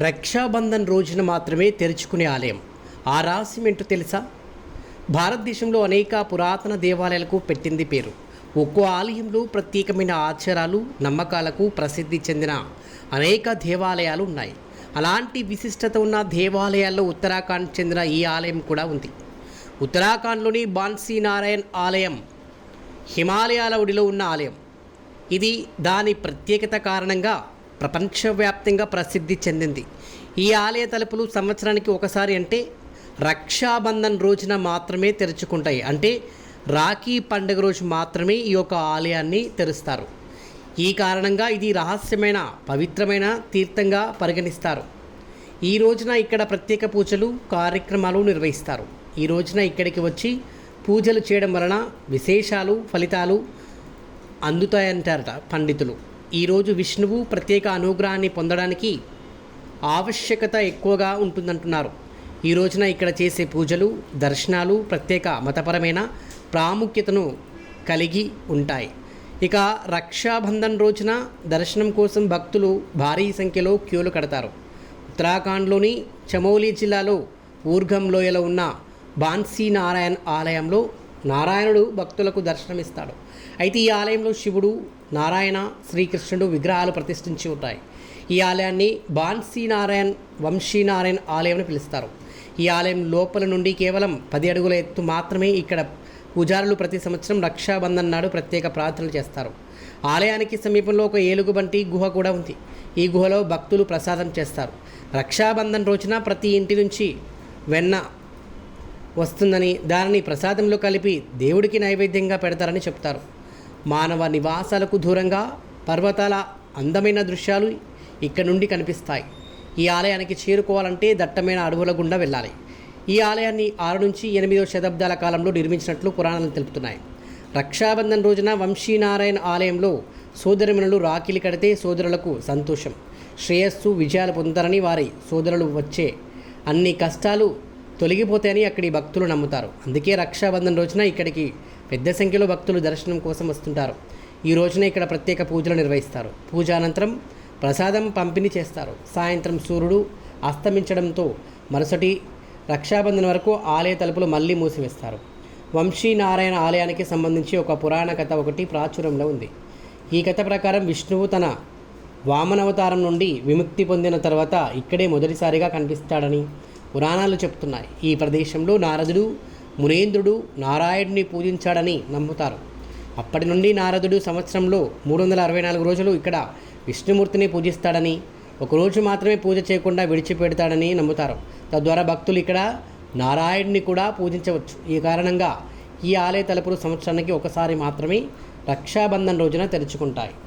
రక్షాబంధన్ రోజున మాత్రమే తెరుచుకునే ఆలయం. ఆ రహస్యం ఏంటో తెలుసా? భారతదేశంలో అనేక పురాతన దేవాలయాలకు పెట్టింది పేరు. ఒక్కో ఆలయంలో ప్రత్యేకమైన ఆచారాలు నమ్మకాలకు ప్రసిద్ధి చెందిన అనేక దేవాలయాలు ఉన్నాయి. అలాంటి విశిష్టత ఉన్న దేవాలయాల్లో ఉత్తరాఖండ్ చెందిన ఈ ఆలయం కూడా ఉంది. ఉత్తరాఖండ్లోని బాన్సీ నారాయణ్ ఆలయం హిమాలయాల ఒడిలో ఉన్న ఆలయం. ఇది దాని ప్రత్యేకత కారణంగా ప్రపంచవ్యాప్తంగా ప్రసిద్ధి చెందింది. ఈ ఆలయ తలుపులు సంవత్సరానికి ఒకసారి అంటే రక్షాబంధన్ రోజున మాత్రమే తెరుచుకుంటాయి. అంటే రాఖీ పండుగ రోజు మాత్రమే ఈ యొక్క ఆలయాన్ని తెరుస్తారు. ఈ కారణంగా ఇది రహస్యమైన పవిత్రమైన తీర్థంగా పరిగణిస్తారు. ఈ రోజున ఇక్కడ ప్రత్యేక పూజలు కార్యక్రమాలు నిర్వహిస్తారు. ఈ రోజున ఇక్కడికి వచ్చి పూజలు చేయడం వలన విశేషాలు ఫలితాలు అందుతాయంటారట పండితులు. ఈరోజు విష్ణువు ప్రత్యేక అనుగ్రహాన్ని పొందడానికి ఆవశ్యకత ఎక్కువగా ఉంటుందంటున్నారు. ఈ రోజున ఇక్కడ చేసే పూజలు దర్శనాలు ప్రత్యేక మతపరమైన ప్రాముఖ్యతను కలిగి ఉంటాయి. ఇక రక్షాబంధన్ రోజున దర్శనం కోసం భక్తులు భారీ సంఖ్యలో క్యూలు కడతారు. ఉత్తరాఖండ్లోని చమోలీ జిల్లాలో ఊర్గం లోయలో ఉన్న బాన్సీ నారాయణ్ ఆలయంలో నారాయణుడు భక్తులకు దర్శనమిస్తాడు. అయితే ఈ ఆలయంలో శివుడు నారాయణ శ్రీకృష్ణుడు విగ్రహాలు ప్రతిష్ఠించి ఉంటాయి. ఈ ఆలయాన్ని బాన్సీ నారాయణ్ వంశీ నారాయణ్ ఆలయం అని పిలుస్తారు. ఈ ఆలయం లోపల నుండి కేవలం పది అడుగుల ఎత్తు మాత్రమే ఇక్కడ పూజారులు ప్రతి సంవత్సరం రక్షాబంధన్ నాడు ప్రత్యేక ప్రార్థనలు చేస్తారు. ఆలయానికి సమీపంలో ఒక ఏలుగుబంటి గుహ కూడా ఉంది. ఈ గుహలో భక్తులు ప్రసాదం చేస్తారు. రక్షాబంధన్ రోజున ప్రతి ఇంటి నుంచి వెన్న వస్తుందని దానిని ప్రసాదంలో కలిపి దేవుడికి నైవేద్యంగా పెడతారని చెప్తారు. మానవ నివాసాలకు దూరంగా పర్వతాల అందమైన దృశ్యాలు ఇక్కడ నుండి కనిపిస్తాయి. ఈ ఆలయానికి చేరుకోవాలంటే దట్టమైన అడవుల గుండా వెళ్ళాలి. ఈ ఆలయాన్ని ఆరు నుంచి ఎనిమిదో శతాబ్దాల కాలంలో నిర్మించినట్లు పురాణాలు తెలుపుతున్నాయి. రక్షాబంధన్ రోజున వంశీనారాయణ ఆలయంలో సోదరిమణులు రాఖీలు కడితే సోదరులకు సంతోషం. శ్రేయస్సు విజయాలు పొందుతారని వారి సోదరులు వచ్చే అన్ని కష్టాలు తొలగిపోతాయని అక్కడి భక్తులు నమ్ముతారు. అందుకే రక్షాబంధన్ రోజున ఇక్కడికి పెద్ద సంఖ్యలో భక్తులు దర్శనం కోసం వస్తుంటారు. ఈ రోజున ఇక్కడ ప్రత్యేక పూజలు నిర్వహిస్తారు. పూజ అనంతరం ప్రసాదం పంపిణీ చేస్తారు. సాయంత్రం సూర్యుడు అస్తమించడంతో మరుసటి రక్షాబంధన్ వరకు ఆలయ తలుపులు మళ్ళీ మూసివేస్తారు. వంశీనారాయణ ఆలయానికి సంబంధించి ఒక పురాణ కథ ఒకటి ప్రాచుర్యంలో ఉంది. ఈ కథ ప్రకారం విష్ణువు తన వామనవతారం నుండి విముక్తి పొందిన తర్వాత ఇక్కడే మొదటిసారిగా కనిపిస్తాడని పురాణాలు చెప్తున్నాయి. ఈ ప్రదేశంలో నారదుడు మునేంద్రుడు నారాయణుని పూజించాడని నమ్ముతారు. అప్పటి నుండి నారదుడు సంవత్సరంలో మూడు వందల అరవై నాలుగు రోజులు ఇక్కడ విష్ణుమూర్తిని పూజిస్తాడని ఒకరోజు మాత్రమే పూజ చేయకుండా విడిచిపెడతాడని నమ్ముతారు. తద్వారా భక్తులు ఇక్కడ నారాయణుని కూడా పూజించవచ్చు. ఈ కారణంగా ఈ ఆలయ తలుపులు సంవత్సరానికి ఒకసారి మాత్రమే రక్షాబంధన్ రోజున తెరుచుకుంటాయి.